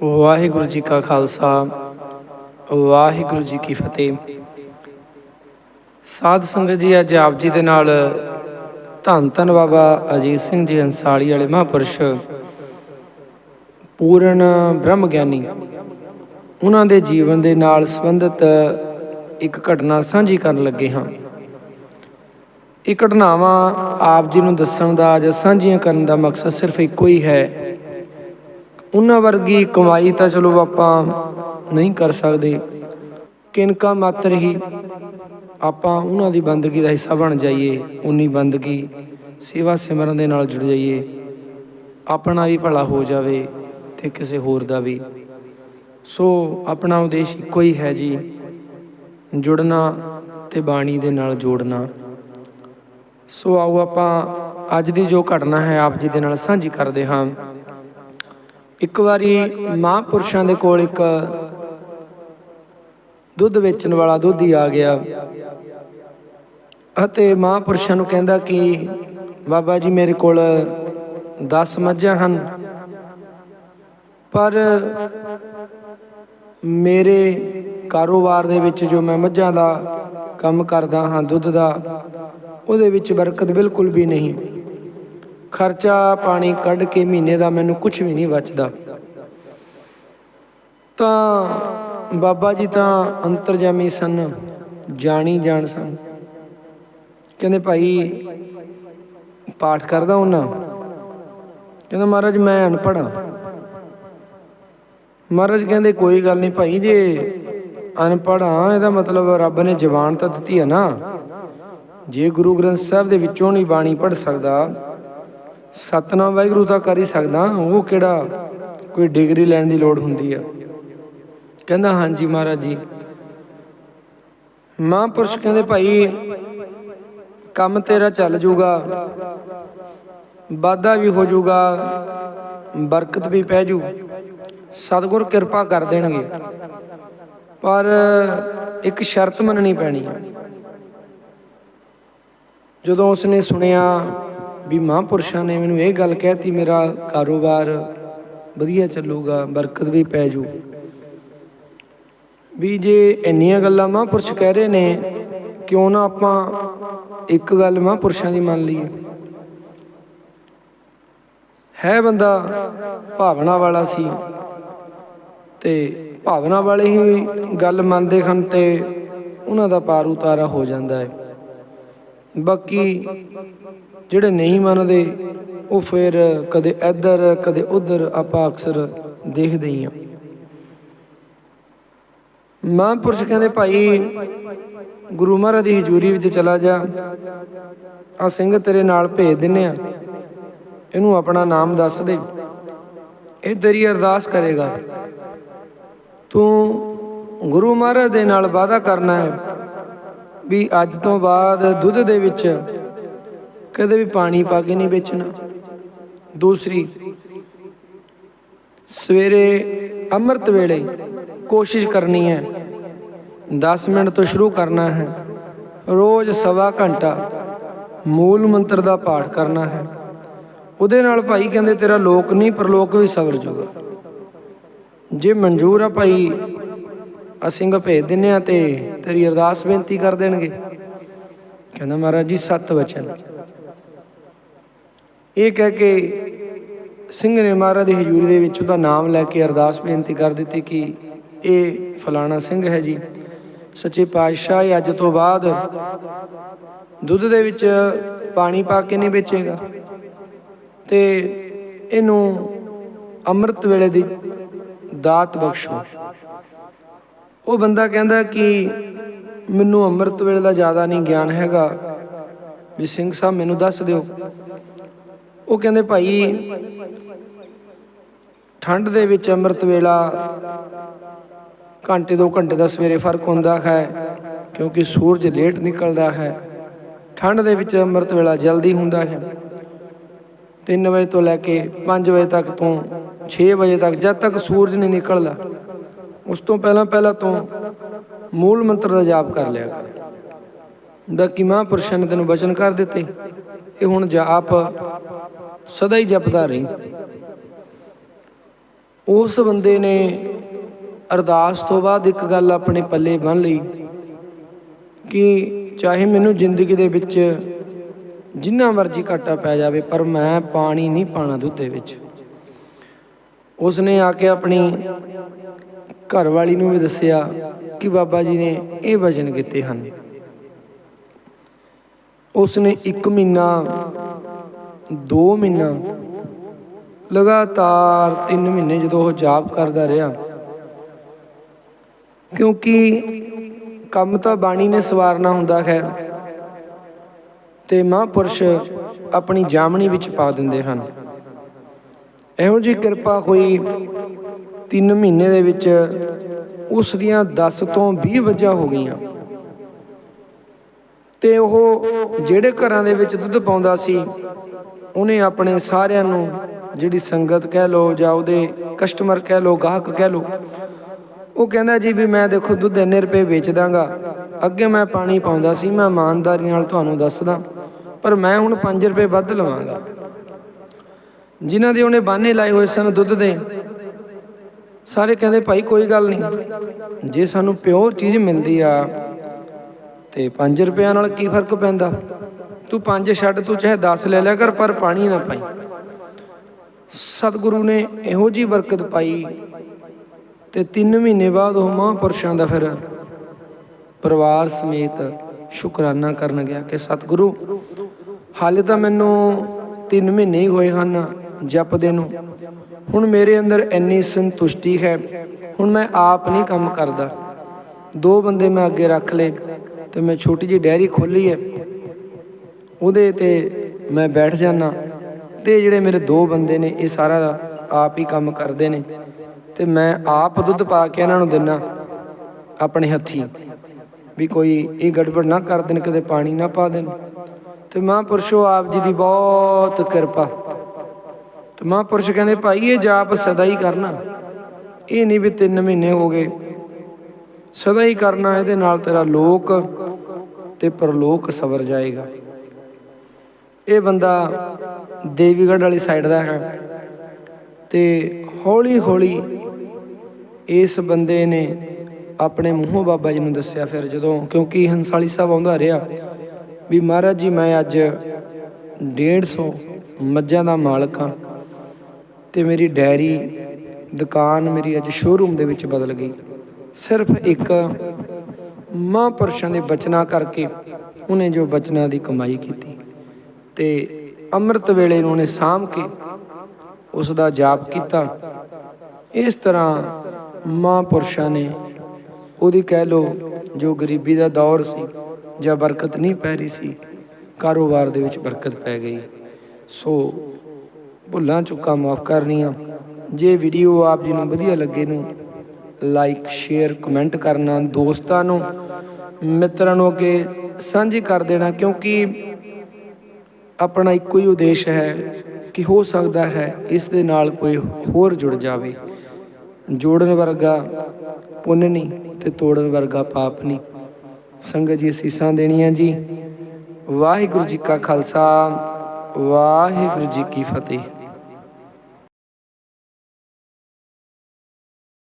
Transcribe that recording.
ਵਾਹਿਗੁਰੂ ਜੀ ਕਾ ਖਾਲਸਾ, ਵਾਹਿਗੁਰੂ ਜੀ ਕੀ ਫਤਿਹ। ਸਾਧ ਸੰਗਤ ਜੀ, ਅੱਜ ਆਪ ਜੀ ਦੇ ਨਾਲ ਧੰਨ ਧੰਨ ਬਾਬਾ ਅਜੀਤ ਸਿੰਘ ਜੀ ਅੰਸਾਲੀ ਵਾਲੇ ਮਹਾਂਪੁਰਸ਼, ਪੂਰਨ ਬ੍ਰਹਮ ਗਿਆਨੀ ਉਹਨਾਂ ਦੇ ਜੀਵਨ ਦੇ ਨਾਲ ਸੰਬੰਧਿਤ ਇੱਕ ਘਟਨਾ ਸਾਂਝੀ ਕਰਨ ਲੱਗੇ ਹਾਂ। ਇਹ ਘਟਨਾਵਾਂ ਆਪ ਜੀ ਨੂੰ ਦੱਸਣ ਦਾ ਜਾਂ ਸਾਂਝੀਆਂ ਕਰਨ ਦਾ ਮਕਸਦ ਸਿਰਫ ਇੱਕੋ ਹੀ ਹੈ ਉਹਨਾਂ ਵਰਗੀ ਕਮਾਈ ਤਾਂ ਚਲੋ ਆਪਾਂ ਨਹੀਂ ਕਰ ਸਕਦੇ। ਕਿਨਕਾ ਮਾਤਰ ਹੀ ਆਪਾਂ ਉਹਨਾਂ ਦੀ ਬੰਦਗੀ ਦਾ ਹਿੱਸਾ ਬਣ ਜਾਈਏ ਉਨੀ ਬੰਦਗੀ ਸੇਵਾ ਸਿਮਰਨ ਦੇ ਨਾਲ ਜੁੜ ਜਾਈਏ। ਆਪਣਾ ਵੀ ਭਲਾ ਹੋ ਜਾਵੇ ਤੇ ਕਿਸੇ ਹੋਰ ਦਾ ਵੀ। ਸੋ ਆਪਣਾ ਉਦੇਸ਼ ਇੱਕੋ ਹੀ ਹੈ ਜੀ, ਜੁੜਨਾ ਤੇ ਬਾਣੀ ਦੇ ਨਾਲ ਜੋੜਨਾ। ਸੋ ਆਓ ਆਪਾਂ ਅੱਜ ਦੀ ਜੋ ਘਟਨਾ ਹੈ, ਆਪ ਜੀ ਦੇ ਨਾਲ ਸਾਂਝੀ ਕਰਦੇ ਹਾਂ। ਇੱਕ ਵਾਰੀ ਮਹਾਂਪੁਰਸ਼ਾਂ ਦੇ ਕੋਲ ਇੱਕ ਦੁੱਧ ਵੇਚਣ ਵਾਲਾ ਦੁੱਧੀ ਆ ਗਿਆ ਅਤੇ ਮਹਾਂਪੁਰਸ਼ਾਂ ਨੂੰ ਕਹਿੰਦਾ ਕਿ ਬਾਬਾ ਜੀ ਮੇਰੇ ਕੋਲ 10 ਮੱਝਾਂ ਹਨ, ਪਰ ਮੇਰੇ ਕਾਰੋਬਾਰ ਦੇ ਵਿੱਚ ਜੋ ਮੈਂ ਮੱਝਾਂ ਦਾ ਕੰਮ ਕਰਦਾ ਹਾਂ, ਦੁੱਧ ਦਾ, ਉਹਦੇ ਵਿੱਚ ਬਰਕਤ ਬਿਲਕੁਲ ਵੀ ਨਹੀਂ। ਖਰਚਾ ਪਾਣੀ ਕੱਢ ਕੇ ਮਹੀਨੇ ਦਾ ਮੈਨੂੰ ਕੁਝ ਵੀ ਨਹੀਂ ਬਚਦਾ। ਤਾਂ ਬਾਬਾ ਜੀ ਤਾਂ ਅੰਤਰਜਾਮੀ ਸਨ, ਜਾਣੀ ਜਾਣ ਸਨ। ਕਹਿੰਦੇ ਭਾਈ, ਪਾਠ ਕਰਦਾ ਉਹਨਾਂ। ਕਹਿੰਦਾ ਮਹਾਰਾਜ ਮੈਂ ਅਨਪੜ੍ਹ ਹਾਂ। ਮਹਾਰਾਜ ਕਹਿੰਦੇ ਕੋਈ ਗੱਲ ਨਹੀਂ ਭਾਈ, ਜੇ ਅਨਪੜ੍ਹ ਹਾਂ, ਇਹਦਾ ਮਤਲਬ ਰੱਬ ਨੇ ਜ਼ਬਾਨ ਤਾਂ ਦਿੱਤੀ ਹੈ ਨਾ। ਜੇ ਗੁਰੂ ਗ੍ਰੰਥ ਸਾਹਿਬ ਦੇ ਵਿੱਚੋਂ ਨਹੀਂ ਬਾਣੀ ਪੜ੍ਹ ਸਕਦਾ ਸਤਨਾਮ ਵਾਹਿਗੁਰੂ ਤਾਂ ਕਰ ਹੀ ਸਕਦਾ। ਉਹ ਕਿਹੜਾ ਕੋਈ ਡਿਗਰੀ ਲੈਣ ਦੀ ਲੋੜ ਹੁੰਦੀ ਆ। ਕਹਿੰਦਾ, ਹਾਂਜੀ ਮਹਾਰਾਜ ਜੀ। ਮਹਾਂਪੁਰਸ਼ ਕਹਿੰਦੇ, ਭਾਈ, ਕੰਮ ਤੇਰਾ ਚੱਲ ਜੂਗਾ, ਵਾਧਾ ਵੀ ਹੋ ਜੂਗਾ, ਬਰਕਤ ਵੀ ਪੈ ਜੂ। ਸਤਿਗੁਰ ਕਿਰਪਾ ਕਰ ਦੇਣਗੇ। ਪਰ ਇੱਕ ਸ਼ਰਤ ਮੰਨਣੀ ਪੈਣੀ ਜਦੋਂ ਉਸਨੇ ਸੁਣਿਆ ਵੀ ਮਹਾਂਪੁਰਸ਼ਾਂ ਨੇ ਮੈਨੂੰ ਇਹ ਗੱਲ ਕਹਿਤੀ, ਮੇਰਾ ਕਾਰੋਬਾਰ ਵਧੀਆ ਚੱਲੂਗਾ, ਬਰਕਤ ਵੀ ਪੈ ਜੂ। ਵੀ ਜੇ ਇੰਨੀਆਂ ਗੱਲਾਂ ਮਹਾਂਪੁਰਸ਼ ਕਹਿ ਰਹੇ ਨੇ, ਕਿਉਂ ਨਾ ਆਪਾਂ ਇੱਕ ਗੱਲ ਮਹਾਂਪੁਰਸ਼ਾਂ ਦੀ ਮੰਨ ਲਈਏ। ਹੈ ਬੰਦਾ ਭਾਵਨਾ ਵਾਲਾ ਸੀ ਤੇ ਭਾਵਨਾ ਵਾਲੇ ਹੀ ਗੱਲ ਮੰਨਦੇ ਹਨ ਤੇ ਉਹਨਾਂ ਦਾ ਪਾਰ ਉਤਾਰਾ ਹੋ ਜਾਂਦਾ ਹੈ। ਬਾਕੀ ਜਿਹੜੇ ਨਹੀਂ ਮੰਨਦੇ, ਉਹ ਫਿਰ ਕਦੇ ਇੱਧਰ, ਕਦੇ ਉੱਧਰ ਆਪਾਂ ਅਕਸਰ ਦੇਖਦੇ ਹੀ ਹਾਂ। ਮਹਾਂਪੁਰਸ਼ ਕਹਿੰਦੇ, ਭਾਈ, ਗੁਰੂ ਮਹਾਰਾਜ ਦੀ ਹਜ਼ੂਰੀ ਵਿੱਚ ਚਲਾ ਜਾ। ਆ ਸਿੰਘ ਤੇਰੇ ਨਾਲ ਭੇਜ ਦਿੰਨੇ ਆ। ਇਹਨੂੰ ਆਪਣਾ ਨਾਮ ਦੱਸ ਦੇ। ਇਹ ਤੇਰੀ ਅਰਦਾਸ ਕਰੇਗਾ। ਤੂੰ ਗੁਰੂ ਮਹਾਰਾਜ ਦੇ ਨਾਲ ਵਾਅਦਾ ਕਰਨਾ ਹੈ ਵੀ ਅੱਜ ਤੋਂ ਬਾਅਦ ਦੁੱਧ ਦੇ ਵਿੱਚ ਕਦੇ ਵੀ ਪਾਣੀ ਪਾ ਕੇ ਨਹੀਂ ਵੇਚਣਾ। ਦੂਸਰੀ, ਸਵੇਰੇ ਅੰਮ੍ਰਿਤ ਵੇਲੇ ਕੋਸ਼ਿਸ਼ ਕਰਨੀ ਹੈ। 10 ਮਿੰਟ ਤੋਂ ਸ਼ੁਰੂ ਕਰਨਾ ਹੈ। ਰੋਜ਼ ਸਵਾ ਘੰਟਾ ਮੂਲ ਮੰਤਰ ਦਾ ਪਾਠ ਕਰਨਾ ਹੈ। ਉਹਦੇ ਨਾਲ ਭਾਈ ਕਹਿੰਦੇ, ਤੇਰਾ ਲੋਕ ਨਹੀਂ, ਪਰਲੋਕ ਵੀ ਸਵਰ ਜੂਗਾ। ਜੇ ਮਨਜ਼ੂਰ ਆ ਭਾਈ, ਅਸੀਂ ਭੇਜ ਦਿੰਨੇ ਆ ਤੇ ਤੇਰੀ ਅਰਦਾਸ ਬੇਨਤੀ ਕਰ ਦੇਣਗੇ। ਕਹਿੰਦਾ, ਮਹਾਰਾਜ ਜੀ, ਸੱਤ ਵਚਨ। ਇਹ ਕਹਿ ਕੇ ਸਿੰਘ ਨੇ ਮਹਾਰਾਜ ਦੀ ਹਜ਼ੂਰੀ ਦੇ ਵਿੱਚ ਉਹਦਾ ਨਾਮ ਲੈ ਕੇ ਅਰਦਾਸ ਬੇਨਤੀ ਕਰ ਦਿੱਤੀ ਕਿ ਇਹ ਫਲਾਣਾ ਸਿੰਘ ਹੈ ਜੀ। ਸੱਚੇ ਪਾਤਸ਼ਾਹ, ਇਹ ਅੱਜ ਤੋਂ ਬਾਅਦ ਦੁੱਧ ਦੇ ਵਿੱਚ ਪਾਣੀ ਪਾ ਕੇ ਨਹੀਂ ਵੇਚੇਗਾ। ਤੇ ਇਹਨੂੰ ਅੰਮ੍ਰਿਤ ਵੇਲੇ ਦੀ ਦਾਤ ਬਖਸ਼ੋ। ਉਹ ਬੰਦਾ ਕਹਿੰਦਾ ਕਿ ਮੈਨੂੰ ਅੰਮ੍ਰਿਤ ਵੇਲੇ ਦਾ ਜ਼ਿਆਦਾ ਨਹੀਂ ਗਿਆਨ ਹੈਗਾ। ਵੀ ਸਿੰਘ ਸਾਹਿਬ, ਮੈਨੂੰ ਦੱਸ ਦਿਓ। ਉਹ ਕਹਿੰਦੇ ਭਾਈ, ਠੰਡ ਦੇ ਵਿੱਚ ਅੰਮ੍ਰਿਤ ਵੇਲਾ ਘੰਟੇ ਦੋ ਘੰਟੇ ਦਾ ਸਵੇਰੇ ਫ਼ਰਕ ਹੁੰਦਾ ਹੈ, ਕਿਉਂਕਿ ਸੂਰਜ ਲੇਟ ਨਿਕਲਦਾ ਹੈ। ਠੰਡ ਦੇ ਵਿੱਚ ਅੰਮ੍ਰਿਤ ਵੇਲਾ ਜਲਦੀ ਹੁੰਦਾ ਹੈ। 3 ਵਜੇ ਤੋਂ ਲੈ ਕੇ 5 ਵਜੇ ਤੱਕ ਤੋਂ 6 ਵਜੇ ਤੱਕ ਜਦ ਤੱਕ ਸੂਰਜ ਨਹੀਂ ਨਿਕਲਦਾ, ਉਸ ਤੋਂ ਪਹਿਲਾਂ ਪਹਿਲਾਂ ਤੋਂ ਮੂਲ ਮੰਤਰ ਦਾ ਜਾਪ ਕਰ ਲਿਆ ਕਰ। ਬਾਕੀ ਮਹਾਂਪੁਰਸ਼ਾਂ ਨੇ ਤੈਨੂੰ ਬਚਨ ਕਰ ਦਿੱਤੇ? ਇਹ ਹੁਣ ਜਾਪ ਸਦਾ ਹੀ ਜਪਦਾ ਰਹੀ। ਉਸ ਬੰਦੇ ਨੇ ਅਰਦਾਸ ਤੋਂ ਬਾਅਦ ਇੱਕ ਗੱਲ ਆਪਣੇ ਪੱਲੇ ਬੰਨ ਲਈ ਕਿ ਚਾਹੇ ਮੈਨੂੰ ਜ਼ਿੰਦਗੀ ਦੇ ਵਿੱਚ ਜਿੰਨਾ ਮਰਜ਼ੀ ਘਾਟਾ ਪੈ ਜਾਵੇ, ਪਰ ਮੈਂ ਪਾਣੀ ਨਹੀਂ ਪਾਣਾ ਦੁੱਧ ਦੇ ਵਿੱਚ। ਉਸ ਨੇ ਆ ਕੇ ਆਪਣੀ ਘਰ ਵਾਲੀ ਨੂੰ ਵੀ ਦੱਸਿਆ ਕਿ ਬਾਬਾ ਜੀ ਨੇ ਇਹ ਵਚਨ ਕੀਤੇ ਹਨ। ਉਸ ਨੇ 1 ਮਹੀਨਾ 2 ਮਹੀਨਾ, ਲਗਾਤਾਰ 3 ਮਹੀਨੇ ਜਦੋਂ ਉਹ ਜਾਪ ਕਰਦਾ ਰਿਹਾ, ਕਿਉਂਕਿ ਕੰਮ ਤਾਂ ਬਾਣੀ ਨੇ ਸਵਾਰਨਾ ਹੁੰਦਾ ਹੈ ਤੇ ਮਹਾਂਪੁਰਸ਼ ਆਪਣੀ ਜਾਮਣੀ ਵਿੱਚ ਪਾ ਦਿੰਦੇ ਹਨ। ਇਹੋ ਜੀ ਕਿਰਪਾ ਹੋਈ 3 ਮਹੀਨੇ ਦੇ ਵਿੱਚ ਉਸ ਦੀਆਂ 10 ਤੋਂ 20 ਵਜ੍ਹਾ ਹੋ ਗਈਆਂ। ਤੇ ਉਹ ਜਿਹੜੇ ਘਰਾਂ ਦੇ ਵਿੱਚ ਦੁੱਧ ਪਾਉਂਦਾ ਸੀ, ਉਹਨੇ ਆਪਣੇ ਸਾਰਿਆਂ ਨੂੰ ਜਿਹੜੀ ਸੰਗਤ ਕਹਿ ਲੋ ਜਾਂ ਉਹਦੇ ਕਸਟਮਰ ਕਹਿ ਲੋ ਗਾਹਕ ਕਹਿ ਲੋ ਉਹ ਕਹਿੰਦਾ ਜੀ ਵੀ ਮੈਂ ਦੇਖੋ ਦੁੱਧ ਇੰਨੇ ਰੁਪਏ ਵੇਚ ਦਾਂਗਾ ਅੱਗੇ ਮੈਂ ਪਾਣੀ ਪਾਉਂਦਾ ਸੀ, ਮੈਂ ਇਮਾਨਦਾਰੀ ਨਾਲ ਤੁਹਾਨੂੰ ਦੱਸਦਾ, ਪਰ ਮੈਂ ਹੁਣ 5 ਰੁਪਏ ਵੱਧ ਲਵਾਂਗਾ। ਜਿਨ੍ਹਾਂ ਦੇ ਉਹਨੇ ਬਾਨੇ ਲਾਏ ਹੋਏ ਸਨ ਦੁੱਧ ਦੇ, ਸਾਰੇ ਕਹਿੰਦੇ ਭਾਈ ਕੋਈ ਗੱਲ ਨਹੀਂ, ਜੇ ਸਾਨੂੰ ਪਿਓਰ ਚੀਜ਼ ਮਿਲਦੀ ਆ ਤੇ 5 ਰੁਪਿਆਂ ਨਾਲ ਕੀ ਫ਼ਰਕ ਪੈਂਦਾ? ਤੂੰ 5 ਛੱਡ, ਤੂੰ ਚਾਹੇ 10 ਲੈ ਲਿਆ ਕਰ, ਪਰ ਪਾਣੀ ਨਾ ਪਾਈ। ਸਤਿਗੁਰੂ ਨੇ ਇਹੋ ਜੀ ਬਰਕਤ ਪਾਈ ਤੇ 3 ਮਹੀਨੇ ਬਾਅਦ ਉਹ ਮਹਾਂਪੁਰਸ਼ਾਂ ਦਾ ਫਿਰ ਪਰਿਵਾਰ ਸਮੇਤ ਸ਼ੁਕਰਾਨਾ ਕਰਨ ਗਿਆ ਕਿ ਸਤਿਗੁਰੂ, ਹਾਲੇ ਤਾਂ ਮੈਨੂੰ 3 ਮਹੀਨੇ ਹੀ ਹੋਏ ਹਨ ਜਪਦੇ ਨੂੰ। ਹੁਣ ਮੇਰੇ ਅੰਦਰ ਇੰਨੀ ਸੰਤੁਸ਼ਟੀ ਹੈ, ਹੁਣ ਮੈਂ ਆਪ ਨਹੀਂ ਕੰਮ ਕਰਦਾ। ਦੋ ਬੰਦੇ ਮੈਂ ਅੱਗੇ ਰੱਖ ਲਏ। ਤੇ ਮੈਂ ਛੋਟੀ ਜਿਹੀ ਡੈਰੀ ਖੋਲੀ ਹੈ। ਉਹਦੇ ਤੇ ਮੈਂ ਬੈਠ ਜਾਣਾ ਤੇ ਜਿਹੜੇ ਮੇਰੇ ਦੋ ਬੰਦੇ ਨੇ, ਇਹ ਸਾਰਾ ਆਪ ਹੀ ਕੰਮ ਕਰਦੇ ਨੇ। ਤੇ ਮੈਂ ਆਪ ਦੁੱਧ ਪਾ ਕੇ ਇਹਨਾਂ ਨੂੰ ਦਿੰਨਾ ਆਪਣੇ ਹੱਥੀ ਵੀ ਕੋਈ ਇਹ ਗੜਬੜ ਨਾ ਕਰ ਦੇਣ, ਕਦੇ ਪਾਣੀ ਨਾ ਪਾ ਦੇਣ। ਤੇ ਮਹਾਂਪੁਰਸ਼ੋ ਆਪ ਜੀ ਦੀ ਬਹੁਤ ਕਿਰਪਾ। ਤੇ ਮਹਾਂਪੁਰਸ਼ ਕਹਿੰਦੇ, ਭਾਈ, ਇਹ ਜਾਪ ਸਦਾ ਹੀ ਕਰਨਾ। ਇਹ ਨਹੀਂ ਵੀ 3 ਮਹੀਨੇ ਹੋ ਗਏ ਸਦਾ ਹੀ ਕਰਨਾ ਇਹਦੇ ਨਾਲ ਤੇਰਾ ਲੋਕ ਤੇ ਪਰਲੋਕ ਸਵਰ ਜਾਏਗਾ। ਇਹ ਬੰਦਾ ਦੇਵੀਗੜ੍ਹ ਵਾਲੀ ਸਾਈਡ ਦਾ ਹੈ ਤੇ ਹੌਲੀ ਹੌਲੀ ਇਸ ਬੰਦੇ ਨੇ ਆਪਣੇ ਮੂੰਹੋਂ ਬਾਬਾ ਜੀ ਨੂੰ ਦੱਸਿਆ ਫਿਰ ਜਦੋਂ, ਕਿਉਂਕਿ ਹੰਸਾਲੀ ਸਾਹਿਬ ਆਉਂਦਾ ਰਿਹਾ ਵੀ ਮਹਾਰਾਜ ਜੀ, ਮੈਂ ਅੱਜ 150 ਮੱਝਾਂ ਦਾ ਮਾਲਕ ਹਾਂ ਤੇ ਮੇਰੀ ਡੈਰੀ, ਦੁਕਾਨ ਮੇਰੀ ਅੱਜ ਸ਼ੋਰੂਮ ਦੇ ਵਿੱਚ ਬਦਲ ਗਈ। ਸਿਰਫ ਇੱਕ ਮਹਾਂਪੁਰਸ਼ਾਂ ਦੇ ਬਚਨਾਂ ਕਰਕੇ ਉਹਨੇ ਜੋ ਬਚਨਾਂ ਦੀ ਕਮਾਈ ਕੀਤੀ ਤੇ ਅੰਮ੍ਰਿਤ ਵੇਲੇ ਨੂੰ ਉਹਨੇ ਸਾਂਭ ਕੇ ਉਸ ਦਾ ਜਾਪ ਕੀਤਾ। ਇਸ ਤਰ੍ਹਾਂ ਮਹਾਂਪੁਰਸ਼ਾਂ ਨੇ ਉਹਦੀ ਕਹਿ ਲੋ ਜੋ ਗਰੀਬੀ ਦਾ ਦੌਰ ਸੀ ਜਾਂ ਬਰਕਤ ਨਹੀਂ ਪੈ ਰਹੀ ਸੀ, ਕਾਰੋਬਾਰ ਦੇ ਵਿੱਚ ਬਰਕਤ ਪੈ ਗਈ। ਸੋ ਭੁੱਲਾਂ ਚੁੱਕਾ, ਮਾਫ ਕਰਨੀਆਂ। ਜੇ ਵੀਡੀਓ ਆਪ ਜੀ ਨੂੰ ਵਧੀਆ ਲੱਗੇ ਨੂੰ ਲਾਈਕ ਸ਼ੇਅਰ ਕਮੈਂਟ ਕਰਨਾ ਦੋਸਤਾਂ ਨੂੰ, ਮਿੱਤਰਾਂ ਨੂੰ ਅੱਗੇ ਸਾਂਝੀ ਕਰ ਦੇਣਾ, ਕਿਉਂਕਿ ਆਪਣਾ ਇੱਕੋ ਹੀ ਉਦੇਸ਼ ਹੈ ਕਿ ਹੋ ਸਕਦਾ ਹੈ ਇਸ ਦੇ ਨਾਲ ਕੋਈ ਹੋਰ ਜੁੜ ਜਾਵੇ। ਜੋੜਨ ਵਰਗਾ ਪੁੰਨ ਨਹੀਂ ਤੇ ਤੋੜਨ ਵਰਗਾ ਪਾਪ ਨਹੀਂ। ਸੰਗਤ ਜੀ, ਅਸੀਸਾਂ ਦੇਣੀਆਂ ਜੀ। ਵਾਹਿਗੁਰੂ ਜੀ ਕਾ ਖਾਲਸਾ, ਵਾਹਿਗੁਰੂ ਜੀ ਕੀ ਫਤਿਹ।